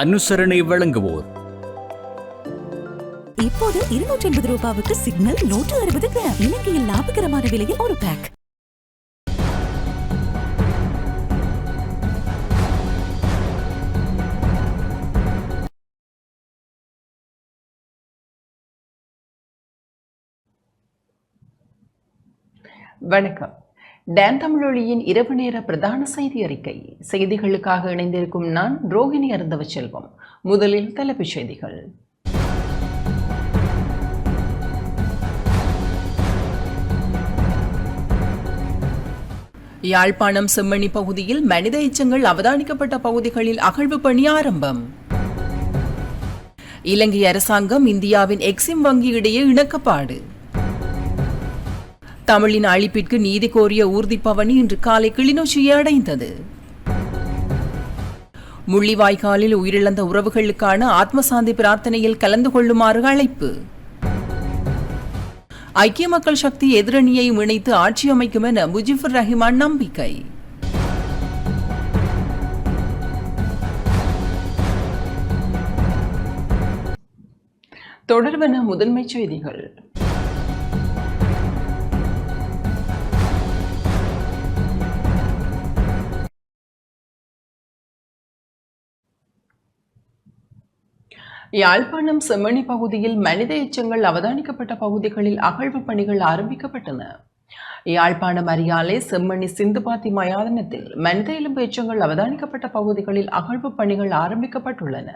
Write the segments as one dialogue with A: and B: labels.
A: அனுசரணை வழங்குவோர்.
B: இப்போது இருநூற்றி ஐம்பது ரூபாவுக்கு சிக்னல் நூற்று அறுபது கிராம். இலங்கையில் லாபகரமான விலையில் ஒரு பேக்
C: வணக்கம். டேன் தமிழொலியின் இரவு நேர பிரதான செய்தி அறிக்கை. செய்திகளுக்காக இணைந்திருக்கும் நான் ரோகிணி அருந்தவ செல்வம் முதலில் தலைப்புச் செய்திகள். யாழ்ப்பாணம் செம்மணி பகுதியில் மனித எச்சங்கள் அவதானிக்கப்பட்ட பகுதிகளில் அகழ்வு பணி ஆரம்பம். இலங்கை அரசாங்கம் இந்தியாவின் எக்ஸிம் வங்கி இடையே இணக்கப்பாடு. தமிழின் அழிப்பிற்கு நீதி கோரிய ஊர்திப்பவனி இன்று காலை கிளிநொச்சியை அடைந்தது. முள்ளிவாய்க்காலில் உயிரிழந்த உறவுகளுக்கான ஆத்மசாந்தி பிரார்த்தனையில் கலந்து கொள்ளுமாறு அழைப்பு. ஐக்கிய மக்கள் சக்தி எதிரணியை இணைத்து ஆட்சி அமைக்கும் என முஜிபுர் ரஹிமான் நம்பிக்கை. தொடர்வன முதன்மைச் செய்திகள். யாழ்ப்பாணம் செம்மணி பகுதியில் மனித எச்சங்கள் அவதானிக்கப்பட்ட பகுதிகளில் அகழ்வு பணிகள் ஆரம்பிக்கப்பட்டன. யாழ்ப்பாணம் அரியாலை செம்மணி சிந்துபாத்தி மயானத்தில் மனித எலும்பு எச்சங்கள் அவதானிக்கப்பட்ட பகுதிகளில் அகழ்வு பணிகள் ஆரம்பிக்கப்பட்டுள்ளன.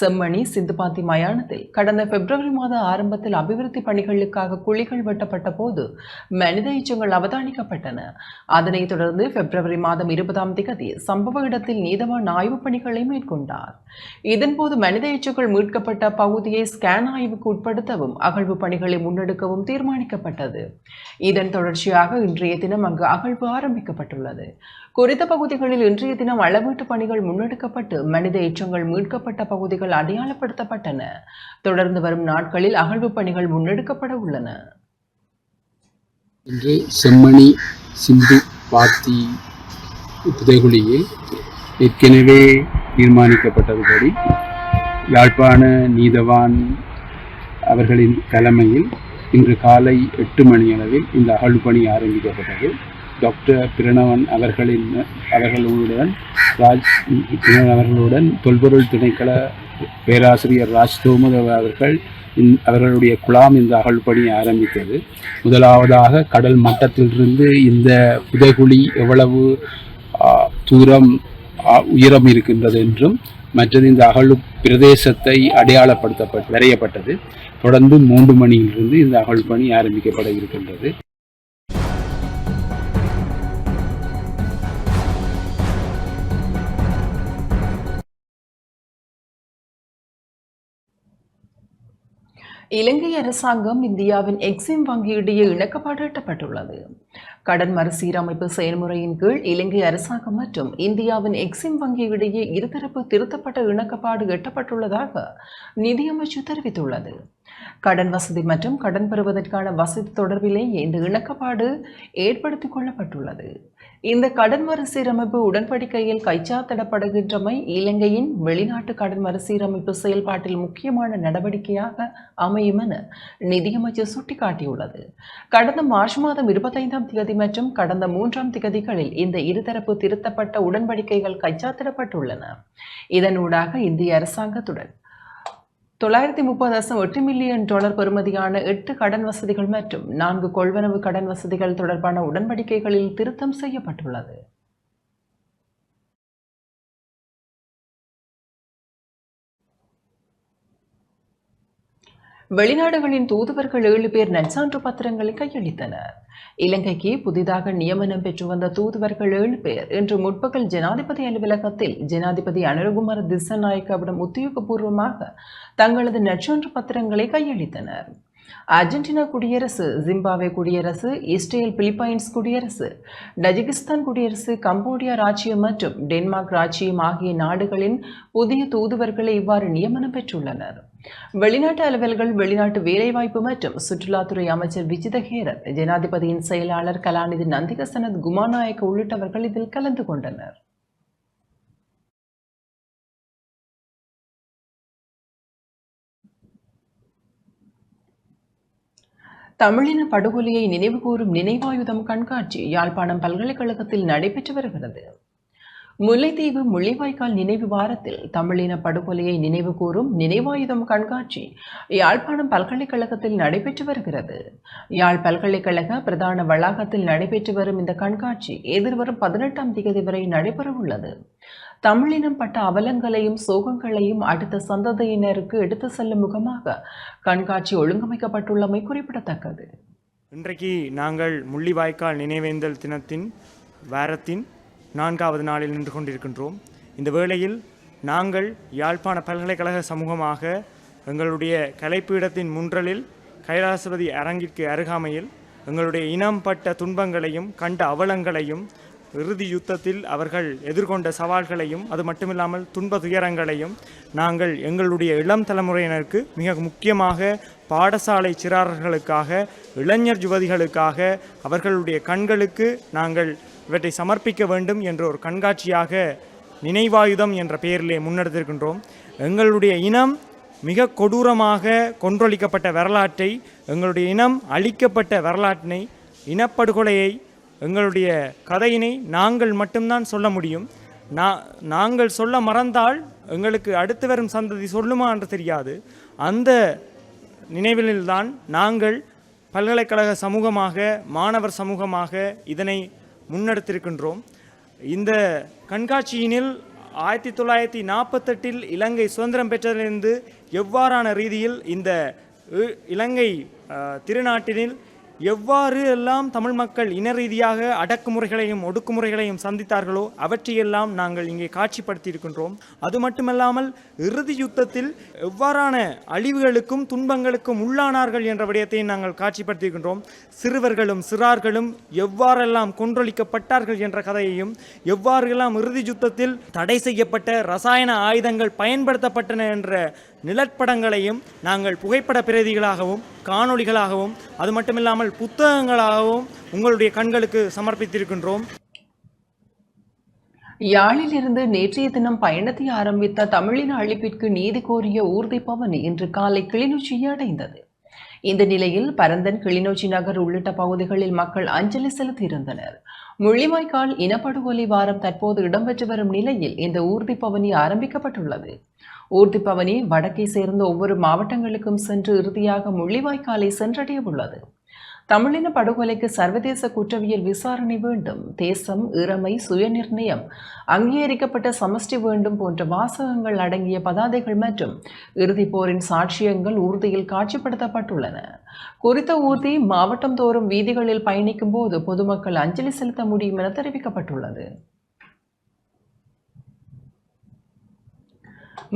C: செம்மணி சிந்துபாத்தி மயானத்தில் கடந்த பிப்ரவரி மாத ஆரம்பத்தில் அபிவிருத்தி பணிகளுக்காக குழிகள் வெட்டப்பட்ட போது மனித எச்சங்கள் அவதானிக்கப்பட்டன. அதனைத் தொடர்ந்து பிப்ரவரி மாதம் இருபதாம் திகதி சம்பவ இடத்தில் நீதவான் ஆய்வுப் பணிகளை மேற்கொண்டார். இதன்போது மனித எச்சங்கள் மீட்கப்பட்ட பகுதியை ஸ்கேன் ஆய்வுக்கு உட்படுத்தவும் அகழ்வு பணிகளை முன்னெடுக்கவும் தீர்மானிக்கப்பட்டது. இதன் தொடர்ச்சியாக இன்றைய தினம் அங்கு அகழ்வு ஆரம்பிக்கப்பட்டுள்ளது. குறித்த பகுதிகளில் இன்றைய தினம் அளவீட்டு பணிகள் முன்னெடுக்கப்பட்டு மனித எச்சங்கள் மீட்கப்பட்ட பகுதிகள் அடையாளப்படுத்தப்பட்டன. தொடர்ந்து வரும் நாட்களில் அகழ்வு பணிகள் முன்னெடுக்கப்பட உள்ளன.
D: இன்று செம்மணி சிந்து பாத்தி புதைகுழியில் ஏற்கனவே தீர்மானிக்கப்பட்டதுபடி யாழ்ப்பாண நீதவான் அவர்களின் தலைமையில் இன்று காலை எட்டு மணி அளவில் இந்த அகழ்வு பணி ஆரம்பிக்கப்பட்டது. டாக்டர் பிரணவன் அவர்களின் அவர்களுடன் ராஜ் அவர்களுடன் தொல்பொருள் திணைக்கள பேராசிரியர் ராஜ் தோமதவ அவர்கள் அவர்களுடைய குழாம் இந்த அகழ்பணி ஆரம்பித்தது. முதலாவதாக கடல் மட்டத்திலிருந்து இந்த புதைகுழி எவ்வளவு தூரம் உயரம் இருக்கின்றது என்றும் மற்றது இந்த அகழ் பிரதேசத்தை அடையாளப்படுத்தப்பட்டு வரையப்பட்டது. தொடர்ந்து மூன்று மணியிலிருந்து இந்த அகழ்பணி ஆரம்பிக்கப்பட இருக்கின்றது.
C: இலங்கை அரசாங்கம் இந்தியாவின் எக்ஸிம் வங்கியிடையே இணக்கப்பாடு எட்டப்பட்டுள்ளது கடன் மறுசீரமைப்பு செயல்முறையின் கீழ் இலங்கை அரசாங்கம் மற்றும் இந்தியாவின் எக்ஸிம் வங்கியிடையே இருதரப்பு திருத்தப்பட்ட இணக்கப்பாடு எட்டப்பட்டுள்ளதாக நிதியமைச்சு தெரிவித்துள்ளது. கடன் வசதி மற்றும் கடன் பெறுவதற்கான வசதி தொடர்பிலேயே இந்த இணக்கப்பாடு ஏற்படுத்திக் கொள்ளப்பட்டுள்ளது. இந்த கடன் மறுசீரமைப்பு உடன்படிக்கையில் கைச்சாத்திடப்படுகின்றமை இலங்கையின் வெளிநாட்டு கடன் மறுசீரமைப்பு செயல்பாட்டில் முக்கியமான நடவடிக்கையாக அமையும் என நிதியமைச்சர் சுட்டிக்காட்டியுள்ளது. கடந்த மார்ச் மாதம் இருபத்தைந்தாம் தேதி மற்றும் கடந்த மூன்றாம் திகதிகளில் இந்த இருதரப்பு திருத்தப்பட்ட உடன்படிக்கைகள் கைச்சாத்திடப்பட்டுள்ளன. இதனூடாக இந்திய அரசாங்கத்துடன் தொள்ளாயிரத்தி முப்பது தசம் எட்டு மில்லியன் டாலர் பெறுமதியான எட்டு கடன் வசதிகள் மற்றும் நான்கு கொள்வனவு கடன் வசதிகள் தொடர்பான உடன்படிக்கைகளில் திருத்தம் செய்யப்பட்டுள்ளது. வெளிநாடுகளின் தூதுவர்கள் ஏழு பேர் நற்சான்று பத்திரங்களை கையளித்தனர். இலங்கைக்கு புதிதாக நியமனம் பெற்று வந்த தூதுவர்கள் ஏழு பேர் இன்று முற்பகல் ஜனாதிபதி அலுவலகத்தில் ஜனாதிபதி அனுரகுமார திசநாயக்கவிடம் உத்தியோகபூர்வமாக தங்களது நற்சான்று பத்திரங்களை கையளித்தனர். அர்ஜென்டினா குடியரசு ஜிம்பாப்வே குடியரசு இஸ்ரேல் பிலிப்பைன்ஸ் குடியரசு டஜிகிஸ்தான் குடியரசு கம்போடியா ராச்சியம் மற்றும் டென்மார்க் ராச்சியம் ஆகிய நாடுகளின் புதிய தூதுவர்களை இவ்வாறு நியமனம் பெற்றுள்ளனர். வெளிநாட்டு அலுவல்கள் வெளிநாட்டு வேலைவாய்ப்பு மற்றும் சுற்றுலாத்துறை அமைச்சர் விஜித ஹேரத் ஜனாதிபதியின் செயலாளர் கலாநிதி நந்திகசனத் குமாநாயக்க உள்ளிட்டவர்கள் இதில் கலந்து கொண்டனர். தமிழின படுகொலையை நினைவுகூரும் நினைவாயுதம் கண்காட்சி யாழ்ப்பாணம் பல்கலைக்கழகத்தில் நடைபெற்று வருகிறது. முல்லைத்தீவு முள்ளிவாய்க்கால் நினைவு வாரத்தில் தமிழின படுகொலையை நினைவுகூரும் நினைவாயுதம் கண்காட்சி யாழ்ப்பாணம் பல்கலைக்கழகத்தில் நடைபெற்று வருகிறது. யாழ் பல்கலைக்கழக பிரதான வளாகத்தில் நடைபெற்று வரும் இந்த கண்காட்சி எதிர்வரும் பதினெட்டாம் தேதி வரை நடைபெறவுள்ளது தமிழினம் பட்ட அவலங்களையும் சோகங்களையும் அடுத்த சந்ததியினருக்கு எடுத்து செல்லும் முகமாக கண்காட்சி ஒழுங்கமைக்கப்பட்டுள்ளமை குறிப்பிடத்தக்கது.
A: இன்றைக்கு நாங்கள் முள்ளிவாய்க்கால் நினைவேந்தல் தினத்தின் வாரத்தின் நான்காவது நாளில் நின்று கொண்டிருக்கின்றோம். இந்த வேளையில் நாங்கள் யாழ்ப்பாண பல்கலைக்கழக சமூகமாக எங்களுடைய கலைப்பீடத்தின் முன்றலில் கைலாசபதி அரங்கிற்கு அருகாமையில் எங்களுடைய இனம் பட்ட துன்பங்களையும் கண்ட அவலங்களையும் இறுதி யுத்தத்தில் அவர்கள் எதிர்கொண்ட சவால்களையும் அது மட்டுமில்லாமல் துன்ப துயரங்களையும் நாங்கள் எங்களுடைய இளம் தலைமுறையினருக்கு மிக முக்கியமாக பாடசாலை சிறார்களுக்காக இளைஞர் யுவதிகளுக்காக அவர்களுடைய கண்களுக்கு நாங்கள் இவற்றை சமர்ப்பிக்க வேண்டும் என்ற ஒரு கண்காட்சியாக நினைவாயுதம் என்ற பெயரிலே முன்னெடுத்திருக்கின்றோம். எங்களுடைய இனம் மிக கொடூரமாக கொன்றொழிக்கப்பட்ட வரலாற்றை எங்களுடைய இனம் அழிக்கப்பட்ட வரலாற்றினை இனப்படுகொலையை எங்களுடைய கதையினை நாங்கள் மட்டும்தான் சொல்ல முடியும். நாங்கள் சொல்ல மறந்தால் எங்களுக்கு அடுத்து வரும் சந்ததி சொல்லுமா என்று தெரியாது. அந்த நினைவில்தான் நாங்கள் பல்கலைக்கழக சமூகமாக மாணவர் சமூகமாக இதனை முன்னெடுத்திருக்கின்றோம். இந்த கண்காட்சியினில் ஆயிரத்தி தொள்ளாயிரத்தி நாற்பத்தெட்டில் இலங்கை சுதந்திரம் பெற்றதிலிருந்து எவ்வாறான ரீதியில் இந்த இ- இலங்கை திருநாட்டினில் எவ்வாறு எல்லாம் தமிழ் மக்கள் இன ரீதியாக அடக்குமுறைகளையும் ஒடுக்குமுறைகளையும் சந்தித்தார்களோ அவற்றையெல்லாம் நாங்கள் இங்கே காட்சிப்படுத்தியிருக்கின்றோம். அது மட்டுமல்லாமல் இறுதி யுத்தத்தில் எவ்வாறான அழிவுகளுக்கும் துன்பங்களுக்கும் உள்ளானார்கள் என்ற விடயத்தையும் நாங்கள் காட்சிப்படுத்தியிருக்கின்றோம். சிறுவர்களும் சிறார்களும் எவ்வாறெல்லாம் கொன்றொழிக்கப்பட்டார்கள் என்ற கதையையும் எவ்வாறெல்லாம் இறுதி யுத்தத்தில் தடை செய்யப்பட்ட ரசாயன ஆயுதங்கள் பயன்படுத்தப்பட்டன என்ற நிலப்படங்களையும் நாங்கள் புகைப்பட பிரதிகளாகவும் காணொளிகளாகவும் அது மட்டுமில்லாமல் புத்தகங்களாகவும் உங்களுடைய கண்களுக்கு சமர்ப்பித்திருக்கின்றோம்.
C: யாழிலிருந்து நேற்றைய தினம் பயணத்தை ஆரம்பித்த தமிழின அழிப்பிற்கு நீதி கோரிய ஊர்தி பவனி இன்று காலை கிளிநொச்சியை அடைந்தது. இந்த நிலையில் பரந்தன் கிளிநொச்சி நகர் உள்ளிட்ட பகுதிகளில் மக்கள் அஞ்சலி செலுத்தியிருந்தனர். முள்ளிவாய்க்கால் இனப்படுகொலை வாரம் தற்போது இடம்பெற்று வரும் நிலையில் இந்த ஊர்தி பவனி ஆரம்பிக்கப்பட்டுள்ளது. ஊர்தி பவனி வடக்கை சேர்ந்த ஒவ்வொரு மாவட்டங்களுக்கும் சென்று இறுதியாக முள்ளிவாய்க்காலை சென்றடைய உள்ளது தமிழின படுகொலைக்கு சர்வதேச குற்றவியல் விசாரணை வேண்டும். தேசம் இறமை சுயநிர்ணயம் அங்கீகரிக்கப்பட்ட சமஷ்டி வேண்டும் போன்ற வாசகங்கள் அடங்கிய பதாதைகள் மற்றும் இறுதி போரின் சாட்சியங்கள் ஊர்தியில் காட்சிப்படுத்தப்பட்டுள்ளன. குறித்த ஊர்தி மாவட்டம் தோறும் வீதிகளில் பயணிக்கும் போது பொதுமக்கள் அஞ்சலி செலுத்த முடியும் என தெரிவிக்கப்பட்டுள்ளது.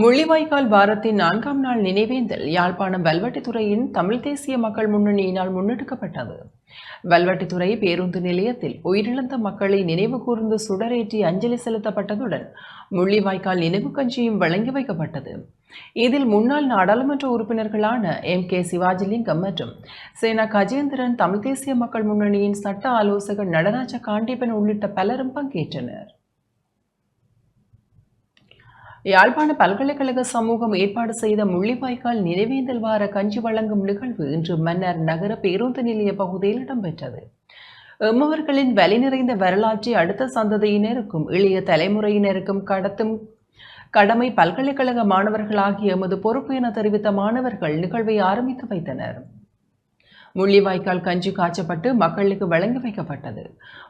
C: முள்ளிவாய்க்கால் வாரத்தின் நான்காம் நாள் நினைவேந்தல் யாழ்ப்பாணம் வல்வெட்டித்துறையின் தமிழ் தேசிய மக்கள் முன்னணியினால் முன்னெடுக்கப்பட்டது. வல்வெட்டித்துறை பேருந்து நிலையத்தில் உயிரிழந்த மக்களை நினைவு கூர்ந்து சுடரேற்றி அஞ்சலி செலுத்தப்பட்டதுடன் முள்ளிவாய்க்கால் நினைவு கஞ்சியும் வழங்கி வைக்கப்பட்டது. இதில் முன்னாள் நாடாளுமன்ற உறுப்பினர்களான எம். கே. சிவாஜிலிங்கம் மற்றும் சேனா கஜேந்திரன் தமிழ் தேசிய மக்கள் முன்னணியின் சட்ட ஆலோசகர் நடராஜ காண்டீபன் உள்ளிட்ட பலரும் பங்கேற்றனர். யாழ்ப்பாண பல்கலைக்கழக சமூகம் ஏற்பாடு செய்த முள்ளிவாய்க்கால் நினைவேந்தல் வார கஞ்சி வழங்கும் நிகழ்வு இன்று மன்னர் நகர பேருந்து நிலைய பகுதியில் இடம்பெற்றது. எம்மவர்களின் வலி நிறைந்த வரலாற்றை அடுத்த சந்ததியினருக்கும் இளைய தலைமுறையினருக்கும் கடத்தும் கடமை பல்கலைக்கழக மாணவர்களாகிய எமது பொறுப்பு என தெரிவித்த மாணவர்கள் நிகழ்வை ஆரம்பித்து வைத்தனர். முள்ளிவாய்க்கால் கஞ்சி காய்ச்சப்பட்டு மக்களுக்கு வழங்கி வைக்கப்பட்டது.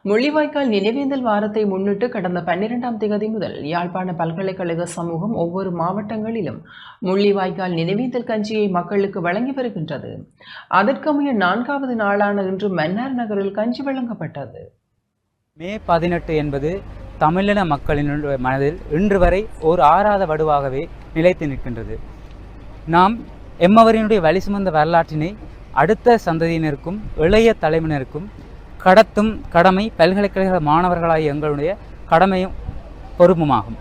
C: முள்ளிவாய்க்கால் நினைவேந்தல் வாரத்தை முன்னிட்டு கடந்த பன்னிரெண்டாம் தேதி முதல் யாழ்ப்பாண பல்கலைக்கழக சமூகம் ஒவ்வொரு மாவட்டங்களிலும் முள்ளிவாய்க்கால் நினைவேந்தல் கஞ்சியை மக்களுக்கு வழங்கி வருகின்றது. அதற்கமைய நான்காவது நாளான இன்று மன்னார் நகரில் கஞ்சி வழங்கப்பட்டது.
E: மே பதினெட்டு என்பது தமிழின மக்களின் மனதில் இன்று வரை ஓர் ஆறாத வடுவாகவே நிலைத்து நிற்கின்றது. நாம் எம்மவரினுடைய வழி சுமந்த வரலாற்றினை அடுத்த சந்ததியினருக்கும் இளைய தலைமுறையினருக்கும் கடத்தும் கடமை பல்கலைக்கழக மாணவர்களாகிய எங்களுடைய கடமையும் பொறுப்புமாகும்.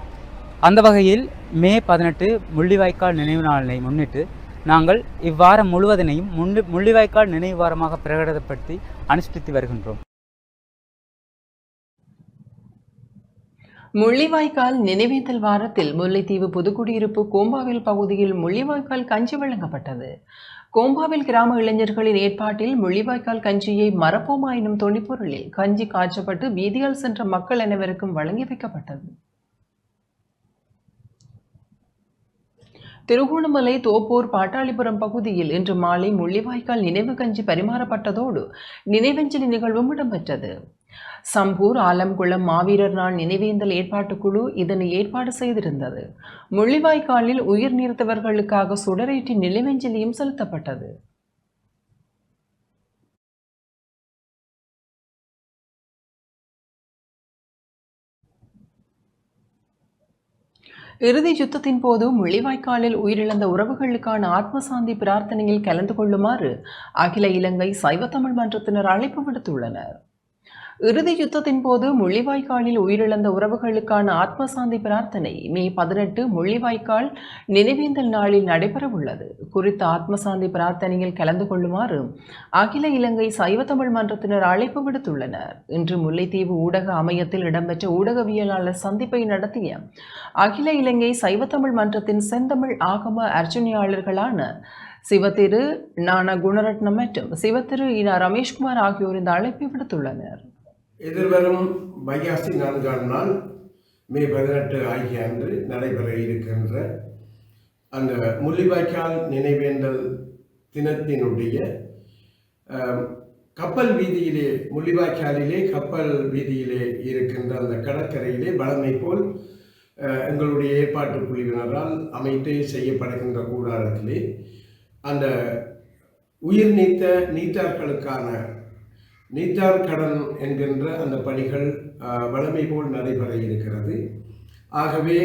E: அந்த வகையில் மே பதினெட்டு முள்ளிவாய்க்கால் நினைவு நாளினை முன்னிட்டு நாங்கள் இவ்வாரம் முழுவதனையும் முள்ளி முள்ளிவாய்க்கால் நினைவு வாரமாக பிரகடனப்படுத்தி அனுஷ்டித்து வருகின்றோம்.
C: முள்ளிவாய்க்கால் நினைவேந்தல் வாரத்தில் முல்லைத்தீவு புதுக்குடியிருப்பு கோம்பாவில் பகுதியில் முள்ளிவாய்க்கால் கஞ்சி வழங்கப்பட்டது. கோம்பாவில் கிராம இளைஞர்களின் ஏற்பாட்டில் முள்ளிவாய்க்கால் கஞ்சியை மரப்போமா எனும் தொனிப்பொருளில் கஞ்சி காய்ச்சப்பட்டு வீதியால் சென்ற மக்கள் அனைவருக்கும் வழங்கி வைக்கப்பட்டது. திருகோணமலை தோப்பூர் பாட்டாளிபுரம் பகுதியில் இன்று மாலை முள்ளிவாய்க்கால் நினைவு கஞ்சி பரிமாறப்பட்டதோடு நினைவஞ்சலி நிகழ்வும் இடம்பெற்றது. சம்பூர் ஆலங்குளம் மாவீரர் நாள் நினைவேந்தல் ஏற்பாட்டு குழு இதனை ஏற்பாடு செய்திருந்தது. முள்ளிவாய்க்காலில் உயிர் நீர்த்தவர்களுக்காக சுடரேற்றி நினைவஞ்சலியும் செலுத்தப்பட்டது. இறுதி யுத்தத்தின் போது முள்ளிவாய்க்காலில் உயிரிழந்த உறவுகளுக்கான ஆத்மசாந்தி பிரார்த்தனையில் கலந்து கொள்ளுமாறு அகில இலங்கை சைவ தமிழ் மன்றத்தினர் அழைப்பு விடுத்துள்ளனர். இறுதி யுத்தத்தின் போது முள்ளிவாய்க்காலில் உயிரிழந்த உறவுகளுக்கான ஆத்மசாந்தி பிரார்த்தனை மே பதினெட்டு முள்ளிவாய்க்கால் நினைவேந்தல் நாளில் நடைபெறவுள்ளது. குறித்த ஆத்மசாந்தி பிரார்த்தனையில் கலந்து கொள்ளுமாறு அகில இலங்கை சைவ தமிழ் மன்றத்தினர் அழைப்பு விடுத்துள்ளனர். இன்று முல்லைத்தீவு ஊடக அமையத்தில் இடம்பெற்ற ஊடகவியலாளர் சந்திப்பை நடத்திய அகில இலங்கை சைவ தமிழ் மன்றத்தின் செந்தமிழ் ஆகம அர்ச்சனையாளர்களான சிவத்திரு நான குணரட்னம் மற்றும் சிவத்திரு இனா ரமேஷ்குமார் ஆகியோர் இந்த அழைப்பை விடுத்துள்ளனர்.
F: எதிர்வரும் வைகாசி நான்காம் நாள் மே பதினெட்டு ஆகிய அன்று நடைபெற இருக்கின்ற அந்த முள்ளிவாய்க்கால் நினைவேந்தல் தினத்தினுடைய கப்பல் வீதியிலே முள்ளிவாய்க்காலிலே கப்பல் வீதியிலே இருக்கின்ற அந்த கடற்கரையிலே வளமை போல் எங்களுடைய ஏற்பாட்டு குழுவினரால் அமைத்து செய்யப்படுகின்ற கூடாரத்திலே அந்த உயிர் நீத்த நீத்தார்களுக்கான நீத்தார் கடன் என்கின்ற அந்த பணிகள் வளமை போல் நடைபெற இருக்கிறது. ஆகவே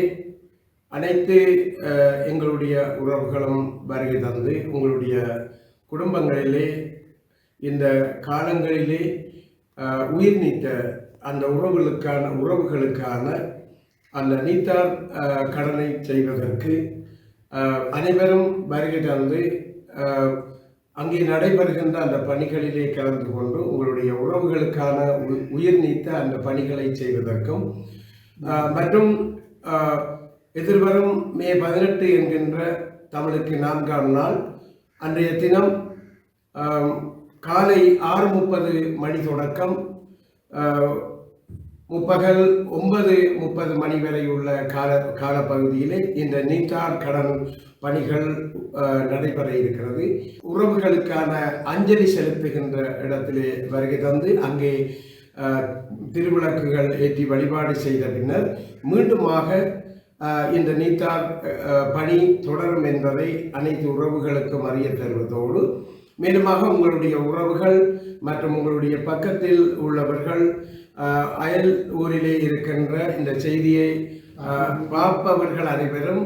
F: அனைத்து எங்களுடைய உறவுகளும் வருகை தந்து உங்களுடைய குடும்பங்களிலே இந்த காலங்களிலே உயிர் நீத்த அந்த உறவுகளுக்கான உறவுகளுக்கான அந்த நீத்தார் கடனை செய்வதற்கு அனைவரும் வருகை தந்து அங்கே நடைபெறுகின்ற அந்த பணிகளிலே கலந்து கொண்டு உங்களுடைய உறவுகளுக்கான உ- உயிர் நீத்த அந்த பணிகளை செய்வதற்கும் மற்றும் எதிர்வரும் மே பதினெட்டு என்கின்ற தமிழுக்கு நான்காம் நாள் அன்றைய தினம் காலை ஆறு முப்பது மணி தொடக்கம் முப்பகல் ஒன்பது முப்பது மணி வரை உள்ள கால காலப்பகுதியிலே இந்த நீட்டார் கடன் பணிகள் நடைபெற இருக்கிறது. உறவுகளுக்கான அஞ்சலி செலுத்துகின்ற இடத்திலே வருகை தந்து அங்கே திருவிளக்குகள் ஏற்றி வழிபாடு செய்த பின்னர் மீண்டுமாக இந்த நீத்தார் பணி தொடரும் என்பதை அனைத்து உறவுகளுக்கும் அறிய தருவதோடு மேலுமாக உங்களுடைய உறவுகள் மற்றும் உங்களுடைய பக்கத்தில் உள்ளவர்கள் அயல் ஊரிலே இருக்கின்ற இந்த செய்தியை பார்ப்பவர்கள் அனைவரும்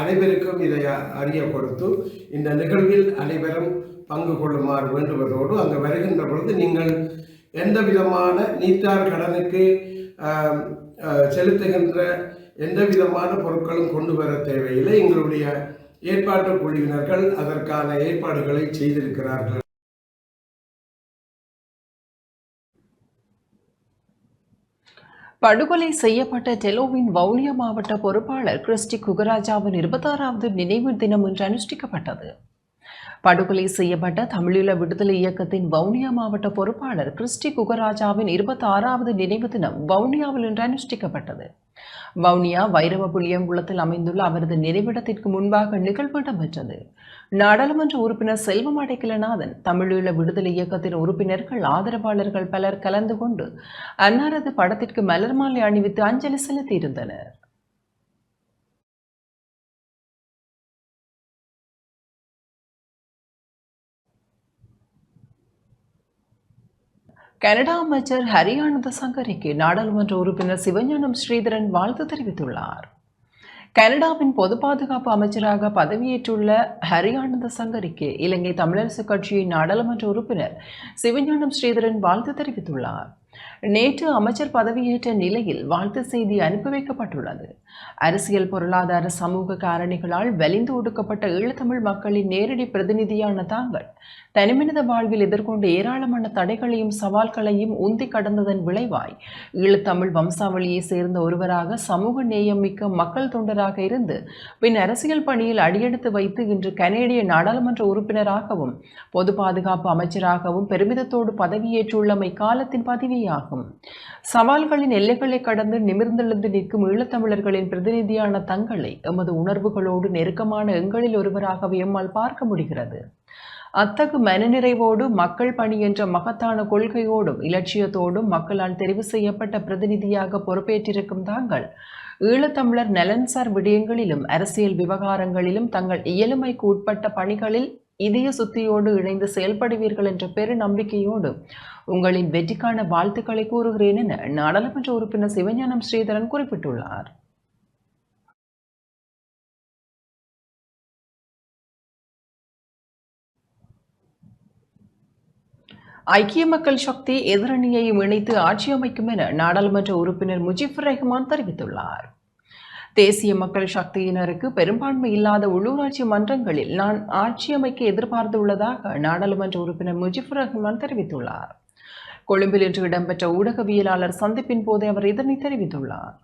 F: அனைவருக்கும் இதை அறிய கொடுத்து இந்த நிகழ்வில் அனைவரும் பங்கு கொள்ளுமாறு வேண்டுவதோடு அங்கு வருகின்ற பொழுது நீங்கள் எந்த விதமான நீத்தார் கடனுக்கு செலுத்துகின்ற எந்த விதமான பொருட்களும் கொண்டு வர தேவையில்லை. எங்களுடைய ஏற்பாட்டு குழுவினர்கள் அதற்கான ஏற்பாடுகளை செய்திருக்கிறார்கள்.
C: படுகொலை செய்யப்பட்ட டெலோவின் வவுனியா மாவட்ட பொறுப்பாளர் கிறிஸ்டி குகராஜாவின் இருபத்தாறாவது நினைவு தினம் இன்று அனுஷ்டிக்கப்பட்டது. படுகொலை செய்யப்பட்ட தமிழீழ விடுதலை இயக்கத்தின் வவுனியா மாவட்ட பொறுப்பாளர் கிறிஸ்டி குகராஜாவின் இருபத்தி ஆறாவது நினைவு தினம் வவுனியாவில் இன்று அனுஷ்டிக்கப்பட்டது. வவுனியா வைரவ புளியங்குளத்தில் அமைந்துள்ள அவரது நினைவிடத்திற்கு முன்பாக நிகழ்வு இடம்பெற்றது. நாடாளுமன்ற உறுப்பினர் செல்வம் அடைக்கலநாதன் தமிழீழ விடுதலை இயக்கத்தின் உறுப்பினர்கள் ஆதரவாளர்கள் பலர் கலந்து கொண்டு அன்னாரது படத்திற்கு மலர் மாலை அணிவித்து அஞ்சலி செலுத்தியிருந்தனர். கனடா அமைச்சர் ஹரியானந்த சங்கரிக்கு நாடாளுமன்ற உறுப்பினர் சிவஞானம் ஸ்ரீதரன் வாழ்த்து தெரிவித்துள்ளார். கனடாவின் பொது பாதுகாப்பு அமைச்சராக பதவியேற்றுள்ள ஹரியானந்த சங்கரிக்கு இலங்கை தமிழரசு கட்சியின் நாடாளுமன்ற உறுப்பினர் சிவஞானம் ஸ்ரீதரன் வாழ்த்து தெரிவித்துள்ளார். நேற்று அமைச்சர் பதவியேற்ற நிலையில் வாழ்த்து செய்தி அனுப்பி வைக்கப்பட்டுள்ளது. அரசியல் பொருளாதார சமூக காரணிகளால் வலிந்து ஒடுக்கப்பட்ட ஈழத்தமிழ் மக்களின் நேரடி பிரதிநிதியான தாங்கள் தனிமனித வாழ்வில் எதிர்கொண்ட ஏராளமான தடைகளையும் சவால்களையும் உந்தி கடந்ததன் விளைவாய் ஈழத்தமிழ் வம்சாவளியை சேர்ந்த ஒருவராக சமூக நேயம் மிக்க மக்கள் தொண்டராக இருந்து பின் அரசியல் பணியில் அடியெடுத்து வைத்து இன்று கனேடிய நாடாளுமன்ற உறுப்பினராகவும் பொது பாதுகாப்பு அமைச்சராகவும் பெருமிதத்தோடு பதவியேற்றுள்ளமை காலத்தின் பதவியாகும். சவால்களின் எல்லைகளை கடந்து நிமிர்ந்தெழுந்து நிற்கும் ஈழத்தமிழர்களின் பிரதிநிதியான தங்களை எமது உணர்வுகளோடு நெருக்கமான எங்களில் ஒருவராகவே எம்மால் பார்க்க முடிகிறது. அத்தகு மனநிறைவோடு மக்கள் பணி என்ற மகத்தான கொள்கையோடும் இலட்சியத்தோடும் மக்களால் தெரிவு செய்யப்பட்ட பிரதிநிதியாக பொறுப்பேற்றிருக்கும் தாங்கள். ஈழத்தமிழர் நலன்சார் விடயங்களிலும் அரசியல் விவகாரங்களிலும் தங்கள் இயலுமைக்கு உட்பட்ட பணிகளில் இதய சுத்தியோடு இணைந்து செயல்படுவீர்கள் என்ற பெரு நம்பிக்கையோடு உங்களின் வெற்றிக்கான வாழ்த்துக்களை கூறுகிறேன் என நாடாளுமன்ற உறுப்பினர் சிவஞானம் ஸ்ரீதரன் குறிப்பிட்டுள்ளார். ஐக்கிய மக்கள் சக்தி எதிரணியையும் இணைத்து ஆட்சி அமைக்கும் என நாடாளுமன்ற உறுப்பினர் முஜிபுர் ரஹ்மான் தெரிவித்துள்ளார். தேசிய மக்கள் சக்தியினருக்கு பெரும்பான்மை இல்லாத உள்ளூராட்சி மன்றங்களில் நான் ஆட்சி அமைக்க எதிர்பார்த்துள்ளதாக நாடாளுமன்ற உறுப்பினர் முஜிபுர் ரஹ்மான் தெரிவித்துள்ளார். கொழும்பில் இன்று இடம்பெற்ற ஊடகவியலாளர் சந்திப்பின் போது அவர் இதனை தெரிவித்துள்ளார்.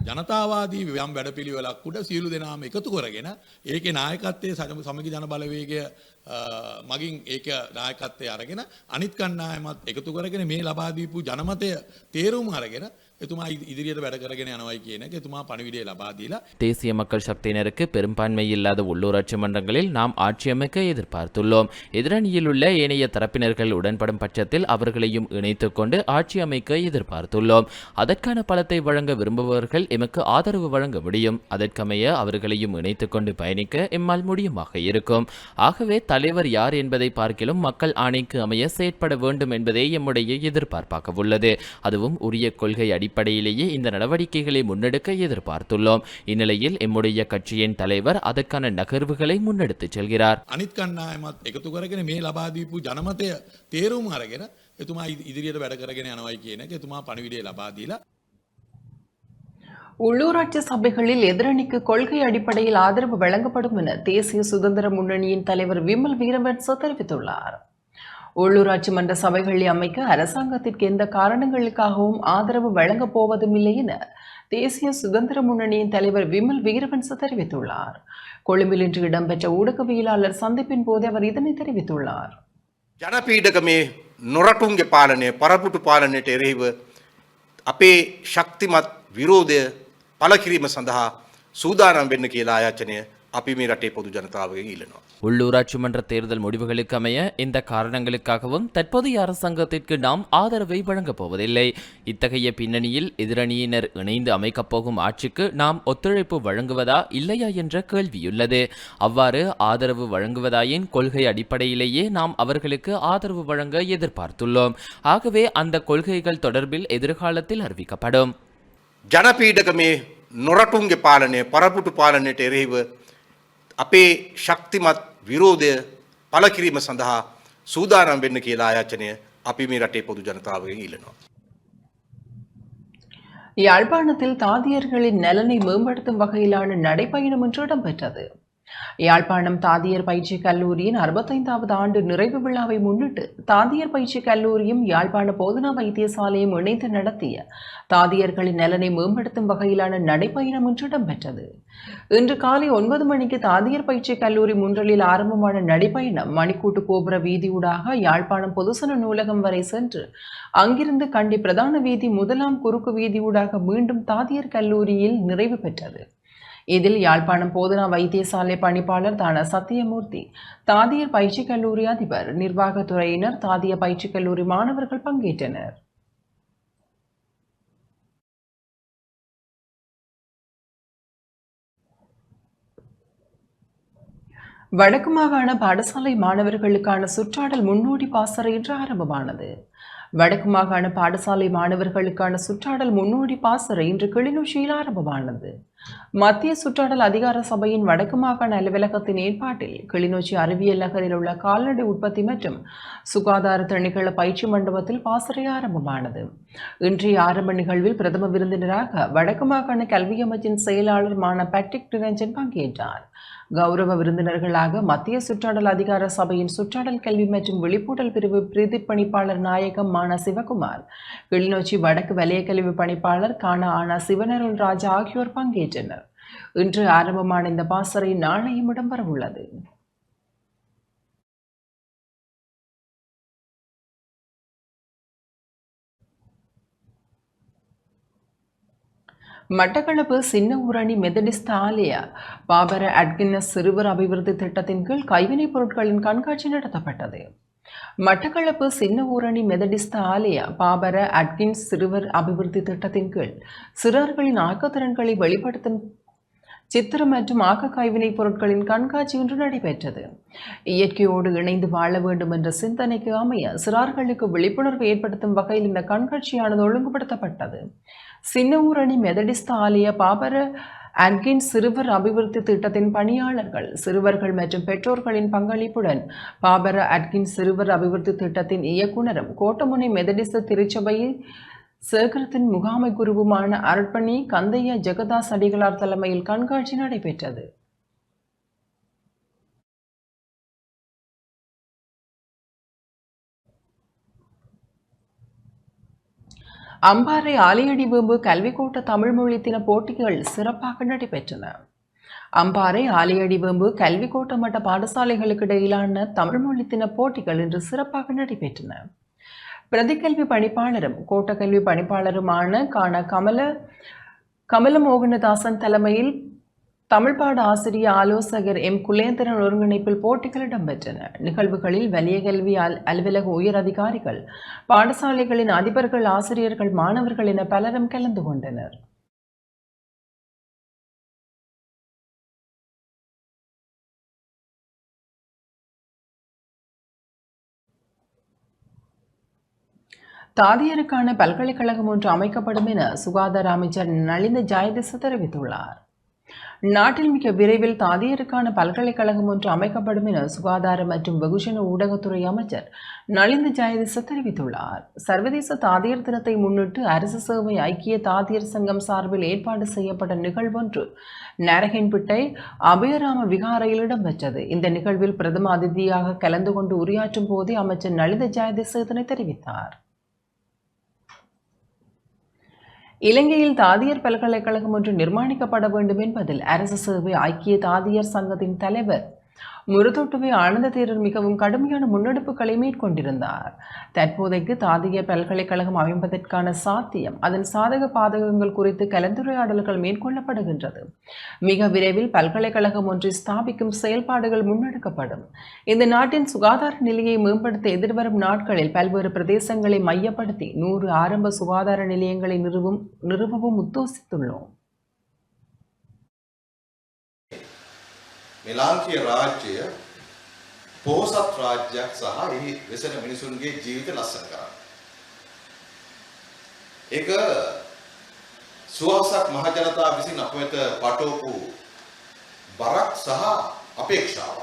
G: ජනතාවාදී යම් වැඩපිළිවෙලක් උඩ සියලු දෙනාම එකතු කරගෙන ඒකේ නායකත්වයේ සජම සමගි ජන බලවේගය අ, මගින් ඒක නායකත්වය අරගෙන අනිත් කණ්ඩායමත් එකතු කරගෙන මේ ලබා දීපු ජනමතය තේරුම් අරගෙන එතුමා ඉදි- ඉදිරියට වැඩ කරගෙන යනවයි කියන එක එතුමා පණිවිඩය ලබා දීලා
H: தேசிய மக்கள் சக்தியினருக்கு பெரும்பான்மை இல்லாத உள்ளூராட்சி மன்றங்களில் நாம் ஆட்சி அமைக்க எதிர்பார்த்துள்ளோம் எதிரணியில் உள்ள ஏனைய தரப்பினர்கள் உடன்படும் பட்சத்தில் அவர்களையும் இணைத்துக் கொண்டு ஆட்சி அமைக்க எதிர்பார்த்துள்ளோம் அதற்கான பலத்தை வழங்க விரும்புபவர்கள் எமக்கு ஆதரவு வழங்க முடியும் அதற்கமைய அவர்களையும் இணைத்துக் கொண்டு பயணிக்க எம்மால் முடியுமாக இருக்கும் ஆகவே தலைவர் யார் என்பதை பார்க்கிலும் மக்கள் ஆணைக்கு அமைய செயற்பட வேண்டும் என்பதே எம்முடைய எதிர்பார்ப்பாக உள்ளது அதுவும் உரிய கொள்கை அடிப்படையிலேயே இந்த நடவடிக்கைகளை முன்னெடுக்க எதிர்பார்த்துள்ளோம் இந்நிலையில் எம்முடைய கட்சியின் தலைவர் அதற்கான நகர்வுகளை முன்னெடுத்துச் செல்கிறார்
G: අනිත් කණ්ඩායමත් එකතු කරගෙන මේ ලබා දීපු ජනමතය තේරුම් අරගෙන එතුමා ඉදි- ඉදිරියට වැඩ කරගෙන යනවයි කියන එක එතුමා පණිවිඩය ලබා දීලා
C: உள்ளூராட்சி சபைகளில் எதிரணிக்கு கொள்கை அடிப்படையில் ஆதரவு வழங்கப்படும் என தேசிய சுதந்திர முன்னணியின் தலைவர் விமல் வீரவன்ச தெரிவித்துள்ளார் உள்ளூராட்சி மன்ற சபைகளை அமைக்க அரசாங்கத்திற்கு எந்த காரணங்களுக்காகவும் ஆதரவு வழங்கப் போவதும் இல்லை என தேசிய சுதந்திர முன்னணியின் தலைவர் விமல் வீரவன்ச தெரிவித்துள்ளார் கொழும்பில் இன்று இடம்பெற்ற ஊடகவியலாளர் சந்திப்பின் போது அவர் இதனை தெரிவித்துள்ளார்
I: ජනපීඩකමේ නොරටුන්ගේ පාලනය පරපුටු පාලනයට එරෙහිව අපේ ශක්තිමත් විරෝධය පලකිරීම සඳහා සූදානම් වෙන්න කියලා ආයාචනය අපි මේ රටේ පොදු ජනතාවගෙන් ඉල්ලනවා.
H: உள்ளூராட்சி மன்ற தேர்தல் முடிவுகளுக்கு அமைய இந்த காரணங்களுக்காகவும் தற்போதைய அரசாங்கத்திற்கு நாம் ஆதரவை வழங்கப் போவதில்லை இத்தகைய பின்னணியில் எதிரணியினர் இணைந்து அமைக்கப் போகும் ஆட்சிக்கு நாம் ஒத்துழைப்பு வழங்குவதா இல்லையா என்ற கேள்வியுள்ளது அவ்வாறு ஆதரவு வழங்குவதாயின் கொள்கை அடிப்படையிலேயே நாம் அவர்களுக்கு ஆதரவு வழங்க எதிர்பார்த்துள்ளோம் ஆகவே அந்த கொள்கைகள் தொடர்பில் எதிர்காலத்தில் அறிவிக்கப்படும்
I: ජනපීඩකමේ නොරටුන්ගේ පාලනය පරපුටු පාලනයට එරෙහිව අපේ ශක්තිමත් විරෝධය පලකිරීම සඳහා සූදානම් වෙන්න කියලා ආයාචනය අපි මේ රටේ පොදු ජනතාවගෙන් ඉල්ලනවා.
C: யாழ்ப்பாணத்தில் தாதியர்களின் நலனை மேம்படுத்தும் வகையிலான நடைப்பயணம் ஒன்று இடம்பெற்றது யாழ்ப்பாணம் தாதியர் பயிற்சி கல்லூரியின் அறுபத்தைந்தாவது ஆண்டு நிறைவு விழாவை முன்னிட்டு தாதியர் பயிற்சி கல்லூரியும் யாழ்ப்பாண போதனா வைத்தியசாலையும் இணைந்து நடத்திய தாதியர்களின் நலனை மேம்படுத்தும் வகையிலான நடைப்பயணம் ஒன்று இடம்பெற்றது. இன்று காலை ஒன்பது மணிக்கு தாதியர் பயிற்சி கல்லூரி முன்றலில் ஆரம்பமான நடைப்பயணம் மணிக்கூட்டு கோபுர வீதியூடாக யாழ்ப்பாணம் பொதுசன நூலகம் வரை சென்று அங்கிருந்து கண்டி பிரதான வீதி முதலாம் குறுக்கு வீதியூடாக மீண்டும் தாதியர் கல்லூரியில் நிறைவு பெற்றது. இதில் யாழ்ப்பாணம் போதனா வைத்தியசாலை பணிப்பாளர் தான சத்தியமூர்த்தி தாதியர் பயிற்சி கல்லூரி அதிபர் நிர்வாகத்துறையினர் தாதிய பயிற்சி கல்லூரி மாணவர்கள் பங்கேற்றனர். வடக்கு மாகாண பாடசாலை மாணவர்களுக்கான சுற்றாடல் முன்னோடி பாசறை இன்று ஆரம்பமானது. வடக்கு மாகாண பாடசாலை மாணவர்களுக்கான சுற்றாடல் முன்னோடி பாசறை இன்று கிளிநொச்சியில் ஆரம்பமானது. மத்திய சுற்றாடல் அதிகார சபையின் வடக்கு மாகாண அலுவலகத்தின் ஏற்பாட்டில் கிளிநொச்சி அறிவியல் நகரில் உள்ள கால்நடை உற்பத்தி மற்றும் சுகாதார திணைக்கள பயிற்சி மண்டபத்தில் பாசறை ஆரம்பமானது. இன்றைய ஆரம்ப நிகழ்வில் பிரதம விருந்தினராக வடக்கு மாகாண கல்வி அமைச்சின் செயலாளர் மான பேட்ரிக் டிரஞ்சன் பங்கேற்றார். கௌரவ விருந்தினர்களாக மத்திய சுற்றாடல் அதிகார சபையின் சுற்றாடல் கல்வி மற்றும் விழிப்பூட்டல் பிரிவு பிரதி பணிப்பாளர் நாயகம் மான சிவகுமார். கிளிநொச்சி வடக்கு வலய கல்வி பணிப்பாளர் கானா ஆனா சிவனருள் ராஜா ஆகியோர் பங்கேற்றனர். இன்று ஆரம்பமான இந்த பாசறை நாளையும் இடம்பெறவுள்ளது. மட்டக்களப்பு சின்ன ஊரணி மெதடிஸ்ட் ஆலய பாபர அட்கின்னஸ் சிறுவர் அபிவிருத்தி திட்டத்தின் கீழ் கைவினைப் பொருட்களின் கண்காட்சி நடத்தப்பட்டது. மட்டக்களப்பு சின்ன ஊரணி மெதடிஸ்ட் ஆலய பாபர அட்கின்ஸ் சிறுவர் அபிவிருத்தி திட்டத்தின் கீழ் சிறார்களின் ஆக்கத்திறன்களை வெளிப்படுத்தும் சித்திர மற்றும் ஆக்க பொருட்களின் கண்காட்சி ஒன்று நடைபெற்றது. இயற்கையோடு இணைந்து வாழ வேண்டும் என்ற சிந்தனைக்கு அமைய சிறார்களுக்கு விழிப்புணர்வு ஏற்படுத்தும் வகையில் இந்த கண்காட்சியானது ஒழுங்குபடுத்தப்பட்டது. சின்ன ஊரணி மெதடிஸ்ட் ஆலய பாபர அன்கின் சிறுவர் அபிவிருத்தி திட்டத்தின் பணியாளர்கள் சிறுவர்கள் மற்றும் பெற்றோர்களின் பங்களிப்புடன் பாபர அட்கின் சிறுவர் அபிவிருத்தி திட்டத்தின் இயக்குனரும் கோட்டமுனை மெதடிஸ்த திருச்சபையில் சேகரத்தின் முகாமை குருவுமான அர்ப்பணி கந்தைய ஜெகதாஸ் அடிகளார் தலைமையில் கண்காட்சி நடைபெற்றது. அம்பாறை ஆலையடி வேம்பு கல்விக்கூட்ட தமிழ்மொழி தின போட்டிகள் சிறப்பாக நடைபெற்றன. அம்பாறை ஆலையடி வேம்பு கல்விக்கூட்ட மட்ட பாடசாலைகளுக்கு இடையிலான தமிழ்மொழி தின போட்டிகள் இன்று சிறப்பாக நடைபெற்றன. பிரதிக்கல்வி பணிப்பாளரும் கோட்டக்கல்வி பணிப்பாளருமான காண கமல கமல மோகனதாசன் தலைமையில் தமிழ்பாட ஆசிரிய ஆலோசகர் எம். குலேந்திரன் ஒருங்கிணைப்பில் போட்டிகள் இடம்பெற்றன. நிகழ்வுகளில் வலிய கல்வி அல் அலுவலக உயர் அதிகாரிகள் பாடசாலைகளின் அதிபர்கள் ஆசிரியர்கள் மாணவர்கள் என பலரும் கலந்து கொண்டனர். தாதியருக்கான பல்கலைக்கழகம் ஒன்று அமைக்கப்படும் என சுகாதார அமைச்சர் நலிந்த ஜாயதிச தெரிவித்துள்ளார். நாட்டில் மிக விரைவில் தாதியருக்கான பல்கலைக்கழகம் ஒன்று அமைக்கப்படும் என சுகாதார மற்றும் வெகுஜன ஊடகத்துறை அமைச்சர் நலிந்த ஜாயதிச தெரிவித்துள்ளார். சர்வதேச தாதியர் தினத்தை முன்னிட்டு அரசு சேவை ஐக்கிய தாதியர் சங்கம் சார்பில் ஏற்பாடு செய்யப்பட்ட நிகழ்வொன்று நரகன்பேட்டை அபயராம விகாரையில் இடம்பெற்றது. இந்த நிகழ்வில் பிரதம அதிதியாக கலந்து கொண்டு உரையாற்றும் போதே அமைச்சர் நலிந்த ஜாயதிச இதனை தெரிவித்தார். இலங்கையில் தாதியர் பல்கலைக்கழகம் ஒன்று நிர்மாணிக்கப்பட வேண்டும் என்பதில் அரசு சேவை ஐக்கிய தாதியர் சங்கத்தின் தலைவர் முருதொட்டுவை ஆனந்த தேரர் மிகவும் கடுமையான முன்னெடுப்புகளை மேற்கொண்டிருந்தார். தற்போதைக்கு தாதிய பல்கலைக்கழகம் அமைப்பதற்கான சாத்தியம் அதன் சாதக பாதகங்கள் குறித்து கலந்துரையாடல்கள் மேற்கொள்ளப்படுகின்றது. மிக விரைவில் பல்கலைக்கழகம் ஒன்றை ஸ்தாபிக்கும் செயல்பாடுகள் முன்னெடுக்கப்படும். இந்த நாட்டின் சுகாதார நிலையை மேம்படுத்த எதிர்வரும் நாட்களில் பல்வேறு பிரதேசங்களை மையப்படுத்தி நூறு ஆரம்ப சுகாதார நிலையங்களை நிறுவும் நிறுவவும் உத்தோசித்துள்ளோம்.
I: මේ ලාංකීය රාජ්‍යය පොහොසත් රාජ්‍යයක් සහ එහි වෙසෙන මිනිසුන්ගේ ජීවිත ලස්සන කරන්න. ඒක සුවහසක් මහජනතාව විසින් අප වෙත පටවපු බරක් සහ අපේක්ෂාවක්.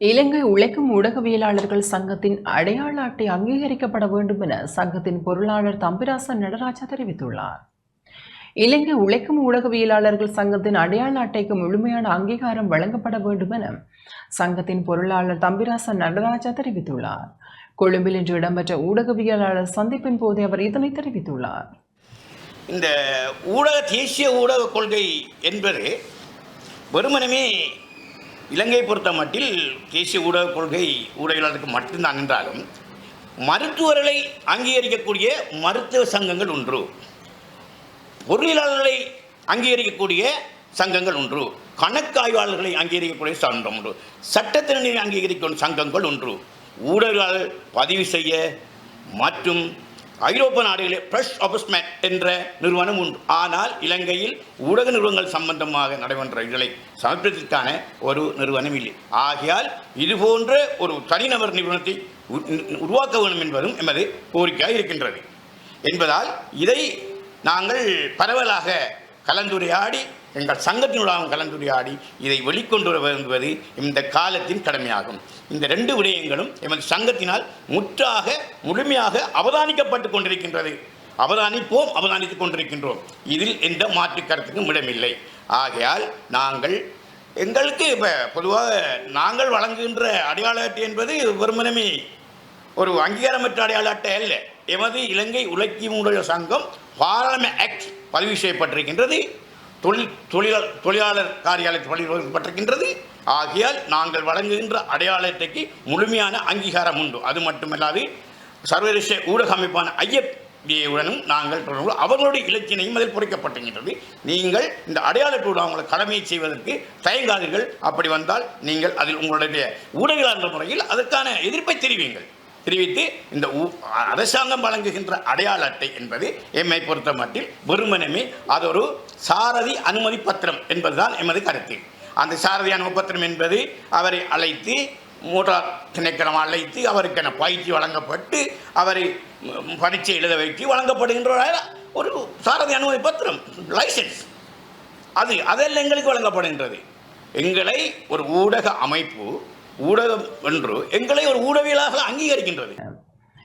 C: இலங்கை உழைக்கும் ஊடகவியலாளர்கள் சங்கத்தின் அடையாள அட்டை அங்கீகரிக்கப்பட வேண்டும் என சங்கத்தின் பொருளாளர் தம்பிராசன் நடராஜா தெரிவித்துள்ளார் இலங்கை உழைக்கும் ஊடகவியலாளர்கள் சங்கத்தின் அடையாள அட்டைக்கு முழுமையான அங்கீகாரம் வழங்கப்பட வேண்டும் என சங்கத்தின் பொருளாளர் தம்பிராசன் நடராஜா தெரிவித்துள்ளார். கொழும்பில் இன்று இடம்பெற்ற ஊடகவியலாளர் சந்திப்பின் போதே அவர் இதனை தெரிவித்துள்ளார்.
J: இந்த ஊடக தேசிய ஊடக கொள்கை என்பது வெறுமனமே இலங்கை பொறுத்த மட்டில் தேசிய ஊடக கொள்கை ஊடகங்களுக்கு மட்டும்தான் என்றாலும் மருத்துவர்களை அங்கீகரிக்கக்கூடிய மருத்துவ சங்கங்கள் ஒன்று. பொருளியலாளர்களை அங்கீகரிக்கக்கூடிய சங்கங்கள் ஒன்று. கணக்காய்வாளர்களை அங்கீகரிக்கக்கூடிய சங்கம் ஒன்று. சட்டத்திறனை அங்கீகரிக்கும் சங்கங்கள் ஒன்று. ஊடகங்கள் பதிவு செய்ய மற்றும் ஐரோப்பிய நாடுகளில் பிரஷ் ஆபஸ்மேட் என்ற நிறுவனம் உண்டு ஆனால் இலங்கையில் ஊடக நிறுவனங்கள் சம்பந்தமாக நடைபெற்ற இதழை சமர்ப்பிப்பதற்கான ஒரு நிறுவனம் இல்லை. ஆகையால் இதுபோன்ற ஒரு தனிநபர் நிறுவனத்தை உ- உருவாக்க வேண்டும் என்பதும் எமது கோரிக்கையாக இருக்கின்றது. என்பதால் இதை நாங்கள் பரவலாக கலந்துரையாடி எங்கள் சங்கத்தினுடன் கலந்துரையாடி இதை வெளிக்கொண்டு வர விரும்புவது இந்த காலத்தின் கடமையாகும். இந்த ரெண்டு விடயங்களும் எமது சங்கத்தினால் முற்றாக முழுமையாக அவதானிக்கப்பட்டு கொண்டிருக்கின்றது. அவதானிப்போம் அவதானித்துக் கொண்டிருக்கின்றோம். இதில் எந்த மாற்று கருத்துக்கும் இடமில்லை. ஆகையால் நாங்கள் எங்களுக்கு இப்போ பொதுவாக நாங்கள் வழங்குகின்ற அடையாள அட்டை என்பது வெறுமனமே ஒரு அங்கீகாரமற்ற அடையாள அட்டை அல்ல. எமது இலங்கை உழைக்கும் சங்கம் பாராளுமன்ற ஆக்ட் பதிவு செய்யப்பட்டிருக்கின்றது. தொழில் தொழிலாளர் தொழிலாளர் காரியாலயத்தில் பதிவு ஆகையால் நாங்கள் வழங்குகின்ற அடையாள அட்டைக்கு முழுமையான அங்கீகாரம் உண்டு. அது மட்டுமல்லாது சர்வதேச ஊடக அமைப்பான ஐஎஃபிஏவுடனும் நாங்கள் தொடர்பு அவர்களுடைய இலக்கினையும் அதில் பொறிக்கப்பட்டிருக்கின்றது. நீங்கள் இந்த அடையாளத்தோடு அவங்களை கடமையை செய்வதற்கு தயங்காதீர்கள். அப்படி வந்தால் நீங்கள் அதில் உங்களுடைய ஊடகவியலாளர் முறையில் அதற்கான எதிர்ப்பை தெரிவிங்கள் தெரிவித்து இந்த அரசாங்கம் வழங்குகின்ற அடையாள அட்டை என்பது எம்மை பொறுத்த மட்டில் வெறுமனமே அது ஒரு சாரதி அனுமதி பத்திரம் என்பதுதான் எமது கருத்து. அந்த சாரதி அனுமதி பத்திரம் என்பது அவரை அழைத்து மோட்டார் திணைக்களம் அழைத்து அவருக்கான பயிற்சி வழங்கப்பட்டு அவரை பரீட்சை எழுத வைத்து வழங்கப்படுகின்ற ஒரு சாரதி அனுமதி பத்திரம் லைசன்ஸ். அது அதெல்லாம் எங்களுக்கு வழங்கப்படுகின்றது. எங்களை ஒரு ஊடக அமைப்பு ஊடகம் என்று எங்களை ஒரு ஊடகவியலாக அங்கீகரிக்கின்றது.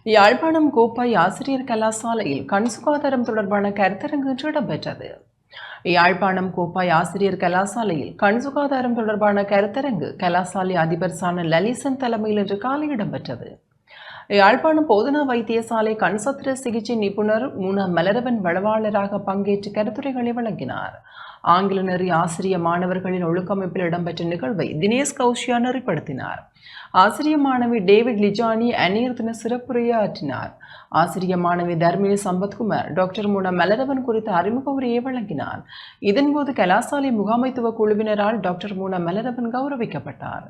C: யாழ்ப்பாணம் கோப்பாய் ஆசிரியர் கலாசாலையில் கண் சுகாதாரம் தொடர்பான கருத்தரங்கு இன்று இடம்பெற்றது. யாழ்ப்பாணம் கோப்பாய் ஆசிரியர் கலாசாலையில் கண் சுகாதாரம் தொடர்பான கருத்தரங்கு கலாசாலை அதிபர் சான லலிசன் தலைமையில் இன்று காலை இடம்பெற்றது. யாழ்ப்பாணம் போதனா வைத்தியசாலை கண் சத்திர சிகிச்சை நிபுணர் முன மலரவன் வளவாளராக பங்கேற்று கருத்துரைகளை வழங்கினார். ஆங்கில நெறி ஆசிரிய மாணவர்களின் ஒழுக்கமைப்பில் இடம்பெற்ற நிகழ்வை தினேஷ் கௌஷியா நெறிப்படுத்தினார். ஆசிரிய மாணவி டேவிட் லிஜானி அந்நியர் சிறப்புரையாற்றினார் ஆசிரிய மாணவி தர்மினி சம்பத்குமார் டாக்டர் மூன மலரவன் குறித்த அறிமுக உரையை வழங்கினார். இதன்போது கலாசாலை முகாமைத்துவ குழுவினரால் டாக்டர் மூன மலரவன் கௌரவிக்கப்பட்டார்.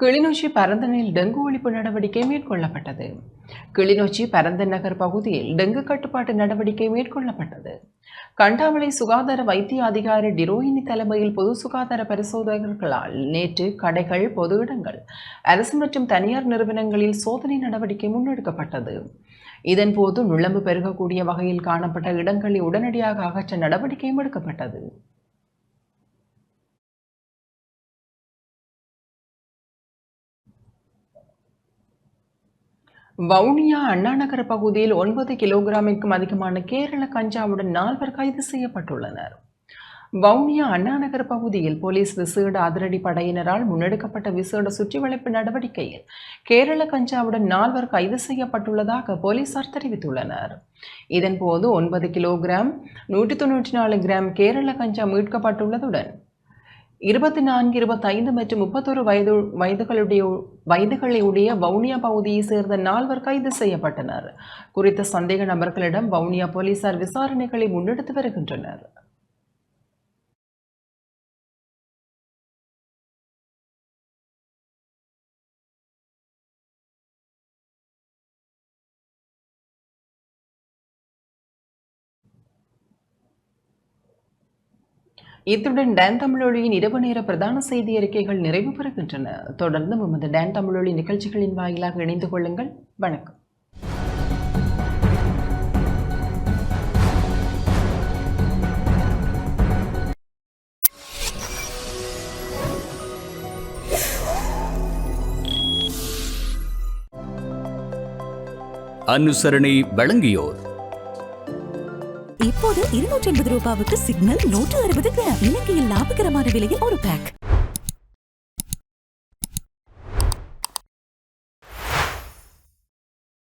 C: கிளிநொச்சி பரந்தனில் டெங்கு ஒழிப்பு நடவடிக்கை மேற்கொள்ளப்பட்டது. கிளிநொச்சி பரந்தன் நகர் பகுதியில் டெங்கு கட்டுப்பாட்டு நடவடிக்கை மேற்கொள்ளப்பட்டது. கண்டாமலை சுகாதார வைத்திய அதிகாரி டிரோயினி தலைமையில் பொது சுகாதார பரிசோதகர்களால் நேற்று கடைகள் பொது இடங்கள் அரசு மற்றும் தனியார் நிறுவனங்களில் சோதனை நடவடிக்கை முன்னெடுக்கப்பட்டது. இதன்போது நுழம்பு பெருகக்கூடிய வகையில் காணப்பட்ட இடங்களை உடனடியாக அகற்ற நடவடிக்கையும் எடுக்கப்பட்டது. வவுனியா அண்ணாநகர் பகுதியில் ஒன்பது கிலோகிராமிற்கும் அதிகமான கேரள கஞ்சாவுடன் நால்வர் கைது செய்யப்பட்டுள்ளனர். வவுனியா அண்ணாநகர் பகுதியில் போலீஸ் விசேட அதிரடி படையினரால் முன்னெடுக்கப்பட்ட விசேட சுற்றிவளைப்பு நடவடிக்கையில் கேரள கஞ்சாவுடன் நால்வர் கைது செய்யப்பட்டுள்ளதாக போலீசார் தெரிவித்துள்ளனர். இதன்போது ஒன்பது கிலோகிராம் நூற்றி தொண்ணூற்றி நாலு கிராம் கேரள கஞ்சா மீட்கப்பட்டுள்ளதுடன் இருபத்தி நான்கு இருபத்தைந்து மற்றும் முப்பத்தொரு வயது வயதுகளுடைய வயதுகளை உடைய வவுனியா பகுதியை சேர்ந்த நால்வர் கைது செய்யப்பட்டனர். குறித்த சந்தேக நபர்களிடம் வவுனியா போலீசார் விசாரணைகளை முன்னெடுத்து வருகின்றனர். இத்துடன் டேன் தமிழொலியின் இரவு நேர பிரதான செய்தி அறிக்கைகள் நிறைவு பெறுகின்றன. தொடர்ந்து எமது டேன் தமிழொலி நிகழ்ச்சிகளின் வாயிலாக இணைந்து கொள்ளுங்கள். வணக்கம்.
K: அனுசரணை வழங்கியோர்
B: இப்போது இருநூற்றி எண்பது ரூபாவுக்கு சிக்னல் நூற்று அறுபது கிராம். இலங்கையில் லாபகரமான விலையில் ஒரு பேக்